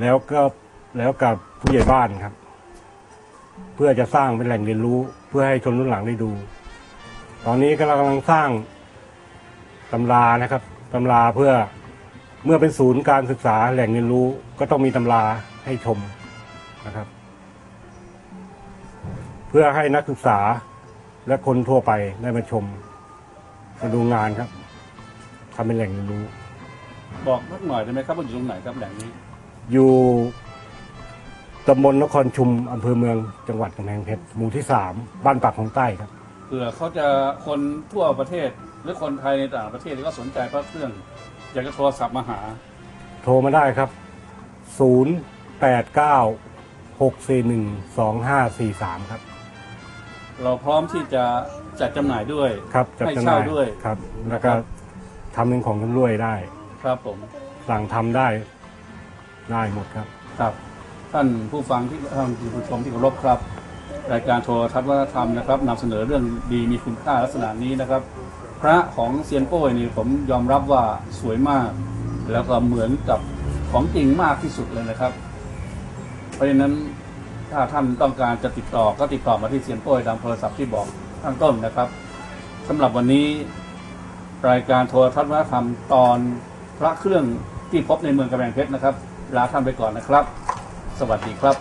แล้วก็แล้วกับผู้ใหญ่บ้านครับ เพื่อจะสร้างเป็นแหล่งเรียนรู้ เพื่อให้ชนรุ่นหลังได้ดู ตอนนี้ก็เรากำลังสร้างตำรานะครับตำราเพื่อเมื่อเป็นศูนย์การศึกษาแหล่งเรียนรู้ ก็ต้องมีตำราให้ชมนะครับ เพื่อให้นักศึกษาและคนทั่วไปได้มาชมมาดูงานครับทำเป็นแหล่งเรียนรู้ บอกสักหน่อยได้ไหมครับว่าอยู่ตรงไหนครับแหล่งนี้ อยู่ตำบลนครชุมอำเภอเมืองจังหวัดกำแพงเพชรหมู่ที่สามบ้านปากของใต้ครับ เผื่อเขาจะคนทั่วประเทศหรือคนไทยในต่างประเทศที่ก็สนใจพระเครื่อง อยากจะโทรศัพท์มาหา โทรมาได้ครับ 0 8 9 6 4 1 2 5 4 3 ครับ เราพร้อมที่จะจัดจำหน่ายด้วย ครับจัดให้จำหเช่าน่ายด้วย ครับ แล้วก็ทำเป็นของชำร่วยได้ ครับผม สั่งทำได้ ได้หมดครับ ครับ ท่านผู้ฟังที่ท่านผู้ชมที่เคารพครับ รายการโทรทัศน์วัฒนธรรมนะครับนำเสนอเรื่องดีมีคุณค่าลักษณะนี้นะครับ พระของเซียนโป้ยนี่ผมยอมรับว่าสวยมาก แล้วก็เหมือนกับของจริงมากที่สุดเลยนะครับ เพราะฉะนั้นถ้าท่านต้องการจะติดต่อก็ติดต่อมาที่เซียนโป้ยตามโทรศัพท์ที่บอกข้างต้นนะครับสำหรับวันนี้รายการโทรทัศน์วัฒนธรรมตอนพระเครื่องที่พบในเมืองกำแพงเพชรนะครับ ลาท่านไปก่อนนะครับ สวัสดีครับ